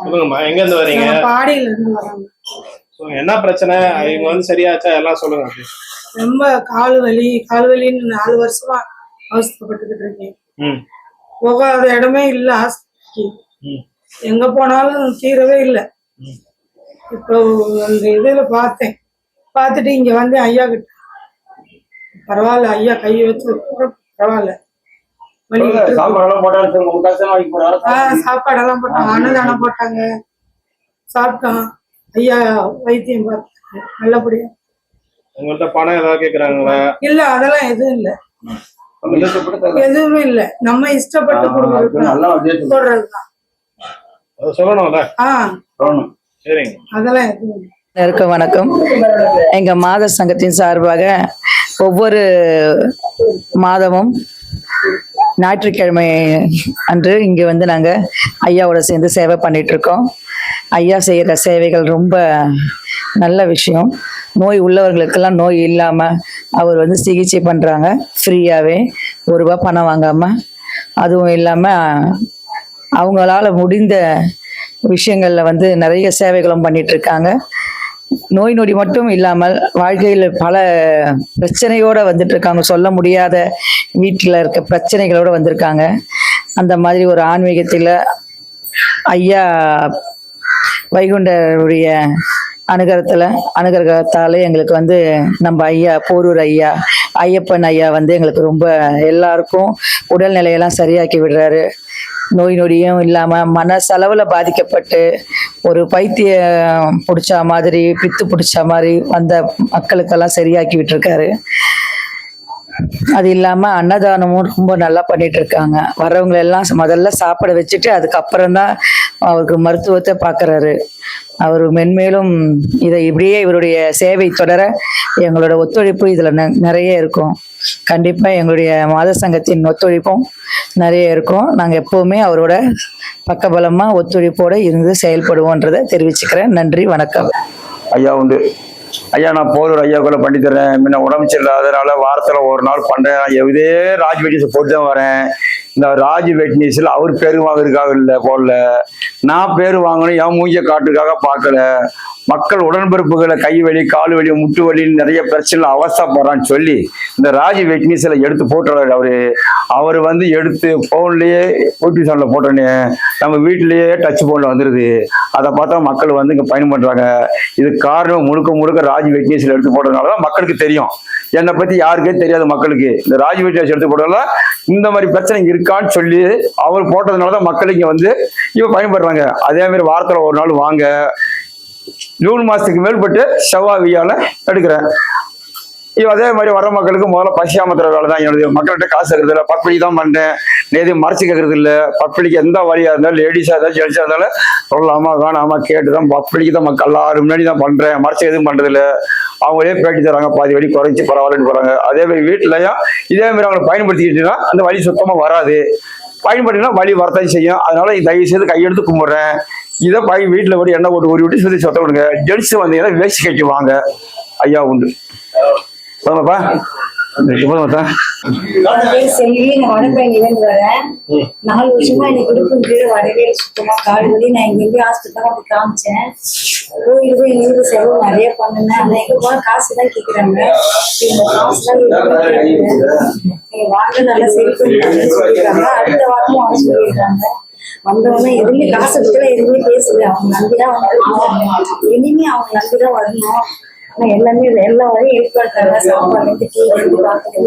சொல்லுங்கம்மா எங்க இருந்து வரீங்க? பாடியில இருந்து வரோங்க என்ன பிரச்சனை? இவங்க வந்து சரியாச்சா? எல்லாம் சொல்லுங்க. ரொம்ப கால் வலி கால் வலின்னு நாலு வருஷமா அவஸ்தைப்பட்டுக்கிட்டு இருக்கேன். போகாத இடமே இல்ல ம். எங்க போனாலும் தீரவே இல்லை. இப்போ அந்த இதுல பார்த்தேன். பார்த்துட்டு இங்க வந்து ஐயா கிட்ட பரவாயில்ல ஐயா கை வச்சு பரவாயில்ல. சாப்பாடெல்லாம் போட்டாங்க அன்னதானம் போட்டாங்க. சாப்பிட்டோம். ஐயா வைத்தியம் பார்த்தாங்க நல்லபடியா. உங்கள்ட்ட பணம் ஏதாவது கேக்குறாங்களா? இல்ல அதெல்லாம் எதுவும் இல்ல. எதுவுமே இல்ல. நம்ம இஷ்டப்பட்டு கொடுக்கறது போடுறதுதான் சொல்லணும்ல? ஆ சொல்லணும். சரிங்க. அதெல்லாம் எதுவும் இல்லை. எல்லாருக்கும் வணக்கம். எங்க மாத சங்கத்தின் சார்பாக ஒவ்வொரு மாதமும் ஞாயிற்றுக்கிழமை அன்று இங்கே வந்து நாங்கள் ஐயாவோட சேர்ந்து சேவை பண்ணிட்டு இருக்கோம் ஐயா செய்கிற சேவைகள் ரொம்ப நல்ல விஷயம். நோய் உள்ளவர்களுக்கெல்லாம் நோய் இல்லாமல் அவர் வந்து சிகிச்சை பண்ணுறாங்க ஃப்ரீயாகவே ஒரு ரூபா பணம் வாங்காமல் அதுவும் இல்லாமல் அவங்களால முடிந்த விஷயங்களில் வந்து நிறைய சேவைகளும் பண்ணிகிட்ருக்காங்க இருக்காங்க நோய் நொடி மட்டும் இல்லாமல் வாழ்க்கையில் பல பிரச்சனையோட வந்துட்டு இருக்காங்க சொல்ல முடியாத வீட்டில் இருக்க பிரச்சனைகளோட வந்திருக்காங்க. அந்த மாதிரி ஒரு ஆன்மீகத்தில் ஐயா வைகுண்டருடைய அனுகிரகத்தில் அனுகிரகத்தால் எங்களுக்கு வந்து நம்ம ஐயா போரூர் ஐயா ஐயப்பன் ஐயா வந்து எங்களுக்கு ரொம்ப எல்லாருக்கும் உடல்நிலையெல்லாம் சரியாக்கி விடுறாரு. நோய் நொடியும் இல்லாமல் மனசளவில் பாதிக்கப்பட்டு ஒரு பைத்தியம் பிடிச்ச மாதிரி பித்து பிடிச்ச மாதிரி வந்த மக்களுக்கெல்லாம் சரியாக்கி விட்டுருக்காரு. அது இல்லாமல் அன்னதானமும் ரொம்ப நல்லா பண்ணிட்டு இருக்காங்க வர்றவங்க எல்லாம் முதல்ல சாப்பிட வச்சுட்டு அதுக்கப்புறம் தான் அவருக்கு மருத்துவத்தை பார்க்குறாரு அவர் மென்மேலும் இதை இப்படியே இவருடைய சேவை தொடர எங்களோட ஒத்துழைப்பு இதில் நிறைய இருக்கும். கண்டிப்பாக எங்களுடைய மாத சங்கத்தின் ஒத்துழைப்பும் நிறைய இருக்கும். நாங்கள் எப்போவுமே அவரோட பக்கபலமாக ஒத்துழைப்போடு இருந்து செயல்படுவோன்றதை தெரிவிச்சுக்கிறேன். நன்றி வணக்கம். ஐயா உண்டு. ஐயா நான் போரூர் ஐயா கூட பண்ணி தரேன் முன்ன உடம்பு சரியில்லாதனால வாரத்தில் ஒரு நாள் பண்ணுறேன் இதே ராஜ் போட்டு தான் வரேன். இந்த ராஜ் வெட்னீஸில் அவர் பேர் வாங்குறதுக்காக இல்லை போடல. நான் பேர் வாங்கணும் என் மூஞ்ச காட்டுக்காக பார்க்கல. மக்கள் உடன்பிறப்புகளை கை வலி கால் வலி முட்டு வலின்னு நிறைய பிரச்சனை அவஸ்தைப்படுறான்னு சொல்லி இந்த ராஜ் வெட்னீஸில் எடுத்து போட்டுறாரு அவரு. அவர் வந்து எடுத்து போன்லயே ஓடிசன்ல போட்டோன்னே நம்ம வீட்டிலேயே டச் போன்ல வந்துருது. அதை பார்த்தா மக்கள் வந்து இங்கே பயன் பண்ணுறாங்க இது காரணம் முழுக்க முழுக்க ராஜ் வெட்னிஸ்ல எடுத்து போட்டதுனால தான் மக்களுக்கு தெரியும். என்னை பற்றி யாருக்கே தெரியாது மக்களுக்கு. இந்த ராஜ் வெட்னிஸ் எடுத்து போட்டதால இந்த மாதிரி பிரச்சனை இருக்கான்னு சொல்லி அவர் போட்டதுனால தான் மக்கள் இங்கே வந்து இவ பயன்படுறாங்க அதேமாதிரி வாரத்தில் ஒரு நாள் வாங்க. ஜூன் மாதத்துக்கு மேல்பட்டு செவ்வாவியால எடுக்கிறேன். அதே மாதிரி வர மக்களுக்கு முதல்ல பசியாமத்துற வேலை தான் என்னுடைய மக்கள்கிட்ட காசு இருக்கிறது இல்லை. பப்பிளி தான் பண்ணேன் எதுவும் மறைச்சு கேட்கறது இல்லை. பப்பிளிக்கு எந்த வழியாக இருந்தாலும் லேடிஸாக இருந்தாலும் ஜென்ஸாக இருந்தாலும் சொல்லலாமா வேணாமா கேட்டு தான் பப்பிளிக்கு தான் மக்கள் எல்லாரும் முன்னாடி தான் பண்ணுறேன் மறைச்சு எதுவும் பண்ணுறது இல்லை. அவங்களே பேட்டி தராங்க பாதி வழி குறைஞ்சி பரவாயில்லன்னு போகிறாங்க அதே மாதிரி வீட்டிலையும் இதே மாதிரி அவங்களை பயன்படுத்திக்கிட்டுனா அந்த வழி சுத்தமாக வராது. பயன்படுத்தினா வழி வரத்தான் செய்யும். அதனால தயவு செய்து கையெடுத்து கும்பிட்றேன். இதை பை வீட்டில் போய் எண்ணெய் போட்டு ஊறி விட்டு சுற்றி சொத்த விடுங்க ஜென்ஸ் வந்தீங்கன்னா வேஸ்ட் கட்டி வாங்க. ஐயா உண்டு. போதுமாப்பா போதுமாத்தா என் பேர் வரேன் நாலு வருஷமா எனக்கு இடுப்பு கீழே வரவே இல்லை சுத்தமா கால் வலி நான் இங்க இருந்து ஹாஸ்பிட்டல் அப்படி காமிச்சேன். கோயில் போய் நீங்க செலவு நிறைய பண்ணினேன். ஆனா எங்க போன காசு தான் கேக்குறாங்க. இந்த காசு தான் நீங்க வாங்க நல்லா சரி பண்ணி சொல்லிடுறாங்க. அடுத்த வாரமும் வாங்க சொல்லிடுறாங்க. வந்தவொடனே எதுவுமே காசு பத்தில எதுவுமே பேசல. அவங்க நம்பிதான் வந்து இனிமே அவங்க நம்பிதான் வரணும். ஆனா எல்லாமே எல்லா வரையும்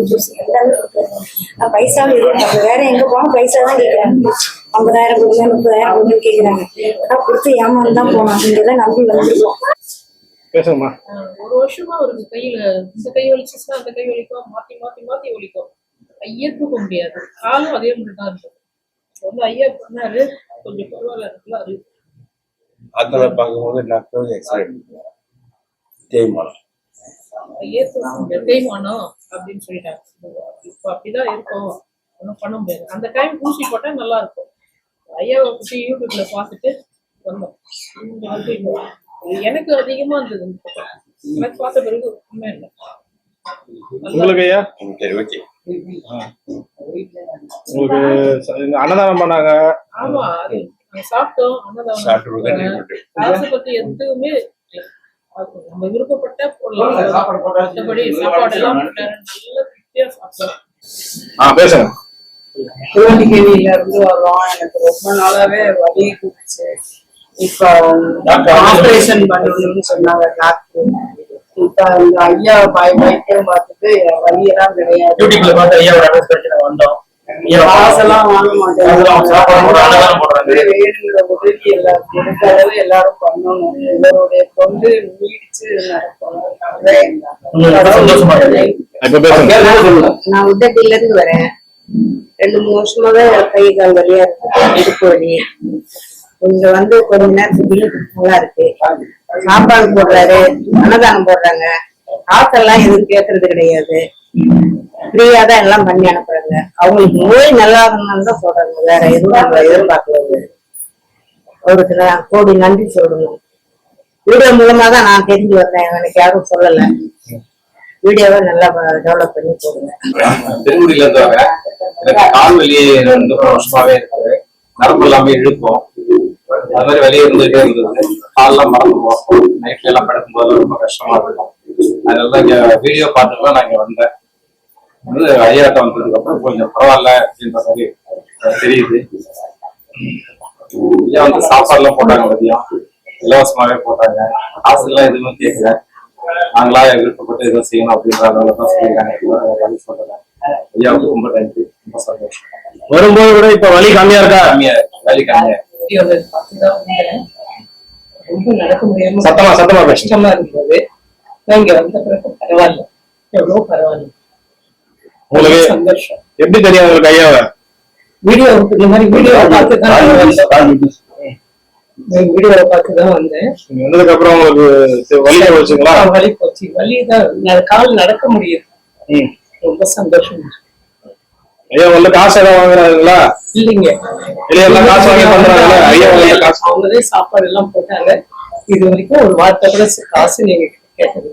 ஜூஸ் எல்லாமே கொடுக்குறாங்க. நான் பைசா எதிர்பார்க்கல வேற எங்க போனா பைசா தான் கேக்குறாங்க ஐம்பதாயிரம் கொடுங்க முப்பதாயிரம் கொடுங்கன்னு கேக்குறாங்க நான் கொடுத்து ஏமாந்து தான் போனோம் இங்கெல்லாம் நம்பி வந்திருக்கோம். பேசுங்கம்மா. ஒரு வருஷமா அவருக்கு கையில இந்த கை வலிச்சுச்சுன்னா அந்த கை வலிக்கும் மாத்தி மாத்தி மாத்தி வலிக்கும் ஐயா தூக்க முடியாது. காலும் அதே மாதிரி தான் இருக்கும். வந்து ஐயா பண்ணாரு. கொஞ்சம் பரவாயில்ல நல்லா இருக்கு. அதில் பார்க்கும்போது டாக்டர் எக்ஸ்ரே தேய்மானம். அப்படின்னு சொல்லிட்டாங்க. இப்போ அப்படிதான் இருக்கும். ஒன்றும் பண்ண முடியாது. அந்த டைம் ஊசி போட்டா நல்லா இருக்கும் ஐயாவை பத்தி யூடியூப்ல பார்த்துட்டு வந்தோம். எனக்கு அதிகமா இருந்தது. எனக்கு பார்த்த பிறகு ஒண்ணுமே இல்லை. உங்களுக்கு ஐயா? சரி ஓகே. உங்களுக்கு ச- இங்க அன்னதானம் பண்ணாங்க. ஆமா சாப்பிட்டோம். அன்னதானம் சாப்பிட்டு எதுவுமே நம்ம விருப்பப்பட்ட மற்றபடி சாப்பாடு. எல்லாம். நல்ல திருப்தியா சாப்பிட்டோம் ஆ பேசுங்க. சிவகங்கையில இருந்து வர்றோம். எனக்கு ரொம்ப நாளாவே வலி இருந்துச்சு இப்போ ஆபரேஷன் பண்ணணும்னு சொன்னாங்க டாக்டர். இப்ப இந்த ஐயா பாய் வைத்தியம் பார்த்துட்டு என் வலியெல்லாம் கிடையாது. காசெல்லாம் வாங்க வேணுங்கிற உதவி எல்லாம் முடிஞ்ச அளவு எல்லாரும் பண்ணணும். இவருடைய தொண்டு நீடிச்சு நடக்கணும் நான் உதட்டில இருந்து வரேன். ரெண்டு மூணு வருஷமாவே கை கால் வலியா இருக்கு. இடுப்பு வலி. கொஞ்சம் வந்து கொஞ்ச நேரத்துக்கு நல்லா இருக்கு. சாப்பாடு போடுறாரு. அன்னதானம் போடுறாங்க. காசெல்லாம் எதுவும் கேட்கறது கிடையாது. ஃப்ரீயா தான் எல்லாம் பண்ணி அனுப்புறாங்க. அவங்களுக்கு நோய் நல்லா ஆகணும்னு தான் சொல்றாங்க. வேற எதுவும் நம்ம எதிர்பார்க்கல அவருக்கு நான் கோடி நன்றி சொல்லணும். வீடியோ மூலமா தான் நான் தெரிஞ்சு வந்தேன். எனக்கு யாரும் சொல்லல. வீடியோவை நல்லா டெவலப் பண்ணி போடுங்க. திருமுடியில எனக்கு கால் வலி ரெண்டு மூணு வருஷமாவே இருக்குது நரம்பு எல்லாமே இழுக்கும். அது மாதிரி வெளியே இருந்துகிட்டே இருந்தது. கால்லாம் மறந்துடுவோம். நைட்ல எல்லாம் படுக்கும்போது ரொம்ப கஷ்டமா இருக்கும். அதனால இங்க வீடியோ பார்த்துட்டு நான் இங்க வந்தேன். வந்து ஐயாட்ட வந்ததுக்கு அப்புறம் கொஞ்சம் பரவாயில்ல அப்படின்ற மாதிரி தெரியுது. ஐயா வந்து சாப்பாடு எல்லாம் போட்டாங்க மதியம் இலவசமாவே போட்டாங்க. காசு எல்லாம் எதுவுமே கேட்கல. நாங்களா விருப்பப்பட்டு எதுவும் செய்யணும் அப்படின்ற அளவுல தான் சொல்லியிருக்காங்க. வழி சொல்லல ஐயாவுக்கு ரொம்ப நன்றி. ரொம்ப சந்தோஷம். வரும்போது கூட இப்ப வலி கம்மியா இருக்கா? கம்மியா இருக்கு, வலி கம்மியா சத்தமா சத்தமா கஷ்டமா இருந்தது. நான் இங்க வந்த பிறகு பரவாயில்ல. எவ்வளவு பரவாயில்ல. உங்களுக்கு எப்படி தெரியும் உங்களுக்கு ஐயாவை? வீடியோ இந்த மாதிரி வீடியோவை பார்த்து தான் வீடியோவை பார்த்து தான் வந்தேன். வந்ததுக்கு அப்புறம் உங்களுக்கு வலி போச்சுங்களா? வலி போச்சு. வலி தான். கால் நடக்க முடியுது. ரொம்ப சந்தோஷம் ஐயா வந்து காசு ஏதாவது வாங்குறாங்களா? இல்லைங்க. இல்லையா எல்லாம் காசு வாங்கி பண்றாங்கல்ல ஐயா வந்து காசு. அவங்களே சாப்பாடு எல்லாம் போட்டாங்க. இது வரைக்கும் ஒரு வார்த்தை கூட காசு நீங்க கேட்டது